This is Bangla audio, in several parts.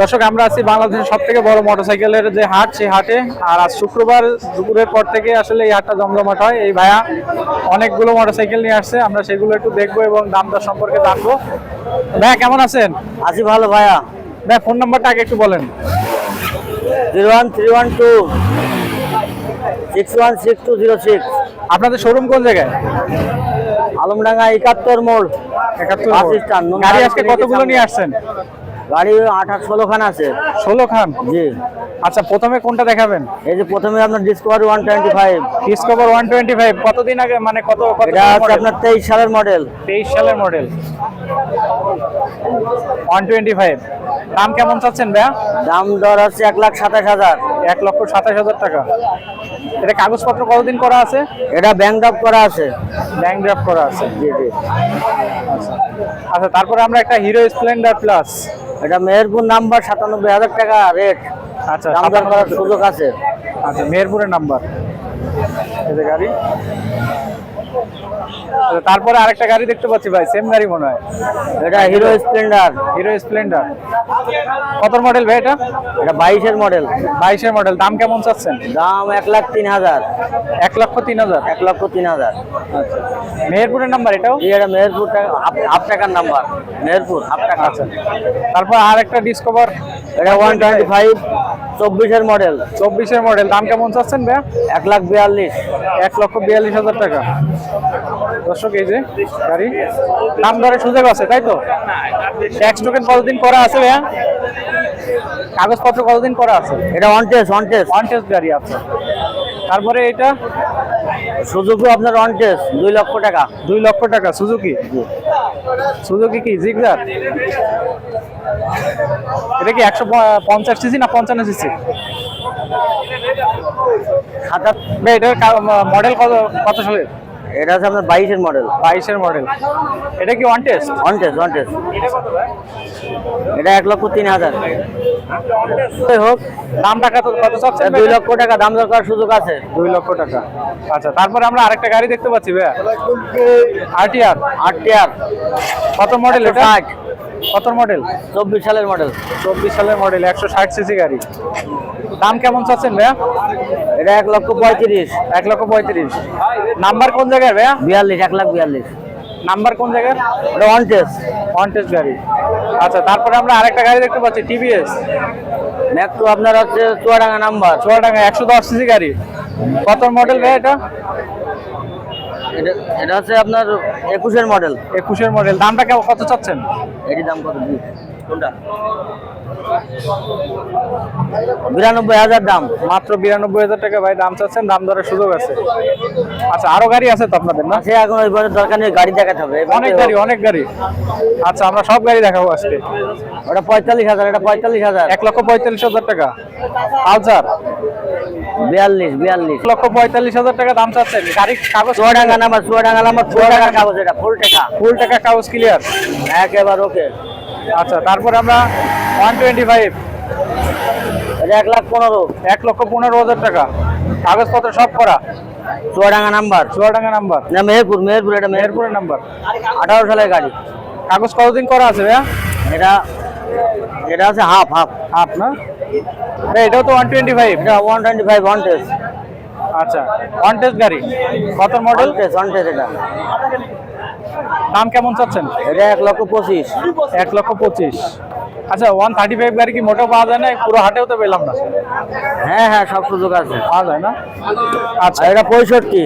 দর্শক আমরা আছি বাংলাদেশের সব থেকে বড় মোটরসাইকেলের যে হাট সেই হাটে। আর আজ শুক্রবার দুপুরের পর থেকে আসলে এই হাটটা জমজমাট হয়। এই ভাইয়া অনেকগুলো মোটরসাইকেল নিয়ে আসছে। আমরা সেগুলো একটু দেখব এবং দাম দর সম্পর্কে জানব। ভাইয়া কেমন আছেন? আছি ভালো ভাইয়া। ভাই ফোন নাম্বারটা আগে একটু বলেন। Zero one three one two. Six one six two zero six. আপনাদের শোরুম কোন জায়গায়? আলমডাঙ্গা একাত্তর মোড়। একাত্তর গাড়ি আজকে কতগুলো নিয়ে আসছেন? গাড়ি আঠাশ ষোলো খান আছে। ষোলো খান? জি। আচ্ছা প্রথমে কোনটা দেখাবেন? এই যে প্রথমে আপনার Discovery one twenty five Discover one twenty five কতদিন আগে মানে কত এটা আপনার তেইশ সালের মডেল তেইশ সালের মডেল ওয়ান টোয়েন্টি ফাইভ দাম কেমন চাচ্ছেন ভাইয়া? দাম দর হচ্ছে এক লাখ সাতাশ হাজার। এক লক্ষ সাতাশ হাজার টাকা। এটা কাগজপত্র কতদিন করা আছে? এটা ব্যাংক ড্রাফট করা আছে। ব্যাংক ড্রাফট করা আছে। জি জি। আচ্ছা তারপরে আমরা একটা হিরো স্প্লেন্ডার প্লাস এটা মেহেরপুর নাম্বার সাতানব্বই হাজার টাকা রেট। আচ্ছা দাম করার সুযোগ আছে। আচ্ছা মেহেরপুরের নাম্বার। এই যে গাড়ি। তারপরে আরেকটা গাড়ি দেখতে পাচ্ছি ভাই সেম গাড়ি মনে হয়। এটা হিরো স্প্লেন্ডার হিরো স্প্লেন্ডার কত মডেল ভাই এটা? এটা বাইশের মডেল বাইশের মডেল দাম কেমন চাচ্ছেন? দাম এক লাখ তিন হাজার। এক লক্ষ তিন হাজার? এক লক্ষ তিন হাজার। আচ্ছা। মেহেরপুরের নাম্বার এটাও? এটা মেহেরপুর হাফ- হাফ টাকার নাম্বার মেহেরপুর হাফ টাকা। আচ্ছা। তারপর আর একটা ডিসকভার এটা ওয়ান টোয়েন্টি ফাইভ চব্বিশের মডেল। চব্বিশের মডেল। দাম কেমন চাচ্ছেন ভাইয়া? এক লাখ বিয়াল্লিশ। এক লক্ষ বিয়াল্লিশ হাজার টাকা। দর্শক এই যে গাড়ি। দাম দরে সুযোগ আছে তাই তো? ট্যাক্স টোকেন কতদিন করা আছে ভাইয়া? কাগজপত্র কতদিন করা আছে? এটা one test one test one test গাড়ি আছে। তারপরে এটা সুজুকি আপনার ওয়ান টেস্ট দুই লক্ষ টাকা। দুই লক্ষ টাকা সুজুকি সুজুকি কি? জিগজার এটা কি একশো পঞ্চাশ সিসি না পঞ্চান্ন সিসি? সাতাশ এটার মডেল কত কত সালের? এটা হচ্ছে আপনার বাইশের মডেল বাইশের মডেল এটা কি one test one test one test এটা এক লক্ষ তিন হাজার। যাই হোক দাম টাকা কত চাচ্ছেন দুই লক্ষ টাকা দাম দর করার সুযোগ আছে। দুই লক্ষ টাকা। আচ্ছা তারপরে আমরা আরেকটা গাড়ি দেখতে পাচ্ছি ভাইয়া। আরটিআর টি আর কত মডেল এটা ষাট। কত মডেল চব্বিশ সালের মডেল চব্বিশ সালের মডেল একশো ষাট সিসি গাড়ি। দাম কেমন চাচ্ছেন ভাইয়া? এটা এক লক্ষ পঁয়ত্রিশ। এক লক্ষ পঁয়ত্রিশ। নাম্বার কোন জায়গায় ভাইয়া? বিয়াল্লিশ এক লাখ বিয়াল্লিশ। নাম্বার কোন জায়গায় এটা ওয়ান টেস্ট ওয়ান টেস্ট গাড়ি। আচ্ছা তারপরে আমরা আরেকটা গাড়ি দেখতে পাচ্ছি টিভিএস একটু আপনার হচ্ছে চুয়াডাঙ্গা নাম্বার চুয়াডাঙ্গা একশো দশ সিসি গাড়ি। কত মডেল ভাইয়া এটা? এটা এটা হচ্ছে আপনার একুশের মডেল একুশের মডেল দামটা কেমন কত চাচ্ছেন? এটির দাম কত? কোনটা? বিরানব্বই হাজার দাম। মাত্র বিরানব্বই হাজার টাকা ভাই দাম চাচ্ছেন দাম দরের সুযোগ আছে। আচ্ছা আরও গাড়ি আছে তো আপনাদের না? সে এখন ওইবারে দরকার নেই গাড়ি দেখাতে হবে। অনেক গাড়ি অনেক গাড়ি। আচ্ছা আমরা সব গাড়ি দেখাবো আজকে। ওটা পঁয়তাল্লিশ হাজার এটা পঁয়তাল্লিশ হাজার। এক লক্ষ পঁয়তাল্লিশ হাজার টাকা। পালসার? বিয়াল্লিশ বিয়াল্লিশ। লক্ষ পঁয়তাল্লিশ হাজার টাকা দাম চাচ্ছেন গাড়ি কাগজ চুয়াডাঙ্গা নাম্বার চুয়াডাঙ্গা নাম্বার চুয়াডাঙ্গার কাগজ এটা ফুল টাকা। ফুল টাকা কাগজ ক্লিয়ার একেবার ওকে আচ্ছা তারপর আমরা ওয়ান টোয়েন্টি ফাইভ এটা এক লাখ পনেরো। এক লক্ষ পনেরো হাজার টাকা। কাগজপত্র সব করা। চুয়াডাঙ্গা নাম্বার। চুয়াডাঙ্গা নাম্বার। না মেহেরপুর মেহেরপুর এটা মেহেরপুরের নাম্বার। আঠারো সালের গাড়ি। কাগজ কতদিন করা আছে ভাইয়া? এটা এটা আছে হাফ হাফ হাফ না? এটাও তো ওয়ান টোয়েন্টি ফাইভ এটা one twenty five one test আচ্ছা। ওয়ান টেস্ট গাড়ি। কত মডেল টেস্ট ওয়ান টেস্ট এটা। দাম কেমন চাচ্ছেন? এটা এক লক্ষ পঁচিশ। এক লক্ষ পঁচিশ। আচ্ছা ওয়ান থার্টি ফাইভ গাড়ি কি মোটেও পাওয়া যায় না? পুরো হাটেও তো পেলাম না। হ্যাঁ হ্যাঁ সব সুযোগ আছে। পাওয়া যায় না? আচ্ছা। এটা পঁয়ষট্টি।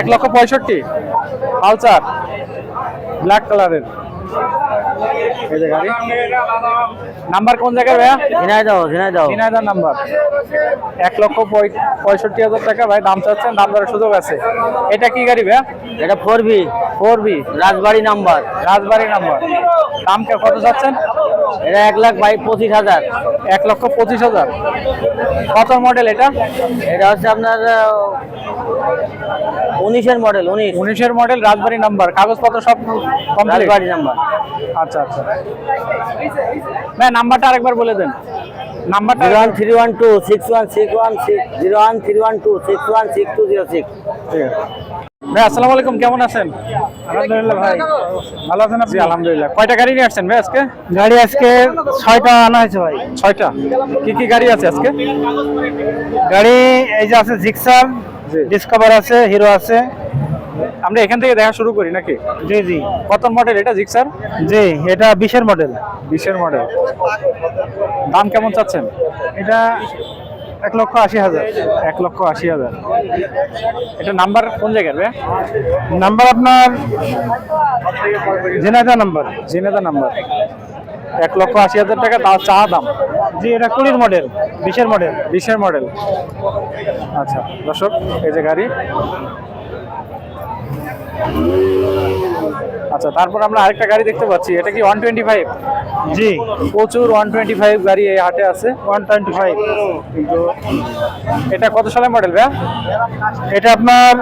এক লক্ষ পঁয়ষট্টি। পালসার। ব্ল্যাক কালারের। এই যে গাড়ি। নাম্বার কোন জায়গায় ভাইয়া? ঝিনাইদহ ঝিনাইদহ ঝিনাইদহ নাম্বার। এক লক্ষ পঁয়- পঁয়ষট্টি হাজার টাকা ভাই দাম চাচ্ছেন দাম দরের সুযোগ আছে। এটা কি গাড়ি ভাইয়া? এটা four B four B Rajbari number. Rajbari number. দাম কে- কত চাচ্ছেন? এটা এক লাখ বাই পঁচিশ হাজার। এক লক্ষ পঁচিশ হাজার। কত মডেল এটা? এটা হচ্ছে আপনার উনিশের মডেল উনিশ। উনিশের মডেল রাজবাড়ি নাম্বার কাগজপত্র সব রাজবাড়ি নাম্বার আচ্ছা আচ্ছা। হ্যাঁ নাম্বারটা আরেকবার বলে দেন। নাম্বারটা zero one three one two six one six one six zero one three one two six one six two zero six. ভাই আসসালামু আলাইকুম কেমন আছেন? আলহামদুলিল্লাহ ভাই। ভালো আছেন জি আলহামদুলিল্লাহ। কয়টা গাড়ি নিয়ে আসছেন ভাই আজকে? গাড়ি আজকে ছয়টা আনা হয়েছে ভাই। ছয়টা? কি কি গাড়ি আছে আজকে? গাড়ি এই যে আছে জিক্সার। ডিসকভার আছে হিরো আছে। আমরা এখান থেকে দেখা শুরু করি নাকি? জি জি। কত মডেল এটা জিক্সার জি এটা বিশের মডেল বিশের মডেল দাম কেমন চাচ্ছেন? এটা এক লক্ষ আশি হাজার। এক লক্ষ আশি হাজার। এটা নাম্বার কোন জায়গার নাম্বার আপনার জেনাদা নাম্বার জিনেদা নাম্বার এক লক্ষ আশি হাজার টাকা তা চা দাম। জি এটা কুড়ির মডেল বিশের মডেল বিশের মডেল আচ্ছা দর্শক এই যে গাড়ি। আচ্ছা তারপর আমরা আরেকটা গাড়ি দেখতে পাচ্ছি। এটা কি ওয়ান টোয়েন্টি ফাইভ জি। প্রচুর ওয়ান টোয়েন্টি ফাইভ গাড়ি এই হাটে আছে। ওয়ান টোয়েন্টি ফাইভ এটা কত সালের মডেল ভাইয়া? এটা আপনার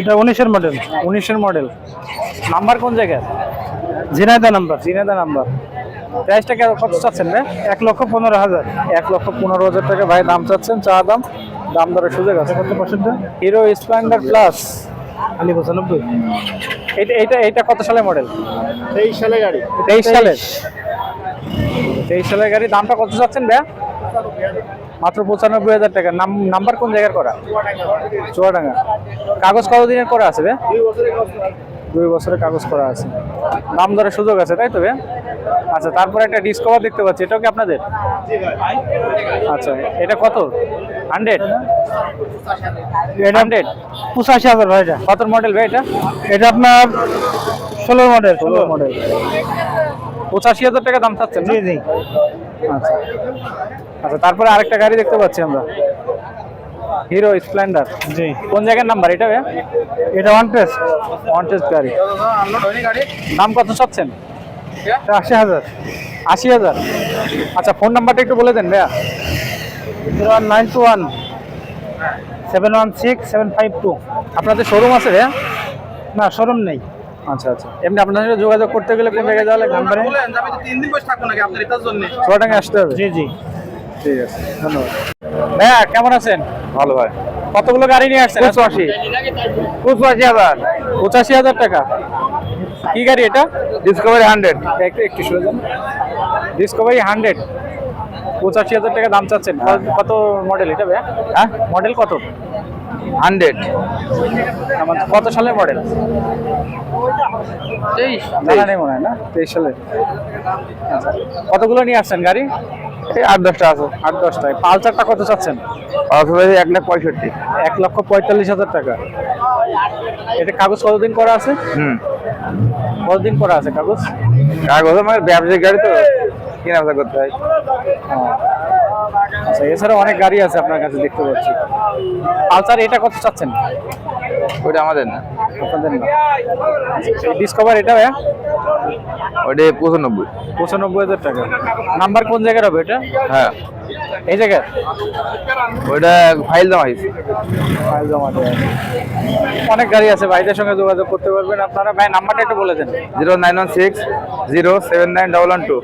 এটা উনিশের মডেল উনিশের মডেল নাম্বার কোন জায়গায় ঝিনাইদা নাম্বার জিনেদা নাম্বার প্রাইসটা কত চাচ্ছেন ভাই? এক লক্ষ পনেরো হাজার। এক লক্ষ পনেরো হাজার টাকা। ভাই দাম চাচ্ছেন? চা দাম? দাম দরের সুযোগ আছে। কত পার্সেন্ট হিরো স্প্লেন্ডার প্লাস। আলি পঁচানব্বই এটা এটা এটা কত সালের মডেল? তেইশ সালে গাড়ি। তেইশ সালের তেইশ। সালের গাড়ি। দামটা কত চাচ্ছেন ভাইয়া মাত্র পঁচানব্বই হাজার টাকা। নাম নাম্বার কোন জায়গার করা? চুয়াডাঙ্গা। কাগজ কত দিনের করা আছে ভাইয়া দুই বছরের কাগজ করা আছে। দাম দরের সুযোগ আছে তাই তো আচ্ছা তারপরে একটা ডিসকভার দেখতে পাচ্ছি এটাও কি আপনাদের? আচ্ছা এটা কত? হান্ড্রেড এটা হান্ড্রেড পঁচাশি হাজার ভাই এটা। কত মডেল ভাই এটা? এটা আপনার ষোলো মডেল ষোলো মডেল পঁচাশি হাজার টাকা দাম? জি জি। আচ্ছা। আচ্ছা তারপরে আরেকটা গাড়ি দেখতে পাচ্ছি আমরা। হিরো স্প্লেন্ডার জি। কোন জায়গার নাম্বার এটা এটা ওয়ান টেস্ট ওয়ান্টেজ গাড়ি। দাম কত চাচ্ছেন? আশি হাজার। আশি হাজার? আচ্ছা ফোন নাম্বারটা একটু বলে দেন ভাইয়া। Zero one nine two one seven one six seven five two. আপনাদের শোরুম আছে ভাইয়া? না শোরুম নেই। আচ্ছা আচ্ছা। এমনি আপনার সাথে যোগাযোগ করতে গেলে কোন জায়গায় যাওয়া লাগবে নাম্বারে? ছোটাঙ্গে আসতে হবে। জি জি। ঠিক আছে ধন্যবাদ। ভাইয়া কেমন আছেন? ভালো ভাই। কতগুলো গাড়ি নিয়ে আসছেন? পঁচাশি। পঁচাশি হাজার। পঁচাশি হাজার টাকা। কি গাড়ি এটা? ডিসকভারি হান্ড্রেড একটু একটু শুনে যান। ডিসকভারি হান্ড্রেড পঁচাশি হাজার টাকা দাম চাচ্ছেন। কত- কত মডেল এটা ভাইয়া? হ্যাঁ? মডেল কত? হান্ড্রেড। আমার কত সালের মডেল? তেইশ। নেই মনে হয় না? তেইশ সালের। আচ্ছা। কতগুলো নিয়ে আসছেন গাড়ি? এই আট দশটা আছে। আট দশটায়। পালসারটা কত চাচ্ছেন? অথবা এক লাখ পঁয়ষট্টি। এক লক্ষ পঁয়তাল্লিশ হাজার টাকা। এটা কাগজ কতদিন করা আছে? হুম। কতদিন করা আছে কাগজ? কাগজ আমার ব্যবসায়িক গাড়ি তো। কেনা করতে হয়। আচ্ছা এছাড়া অনেক গাড়ি আছে আপনার কাছে দেখতে পাচ্ছি। পালসার এটা কত চাচ্ছেন? ওইটা আমাদের না। আপনাদের না। ডিসকভার এটা ভাইয়া? ওইটা পঁচানব্বই। পঁচানব্বই হাজার টাকা। নাম্বার কোন জায়গার হবে এটা? হ্যাঁ। এই জায়গায় ওইটা ফাইল জমা হয়েছে। ফাইল জমা দেওয়া অনেক গাড়ি আছে ভাইদের সঙ্গে যোগাযোগ করতে পারবেন আপনারা। ভাই নাম্বারটা একটু বলে দেন। Zero nine one six zero seven nine double one two.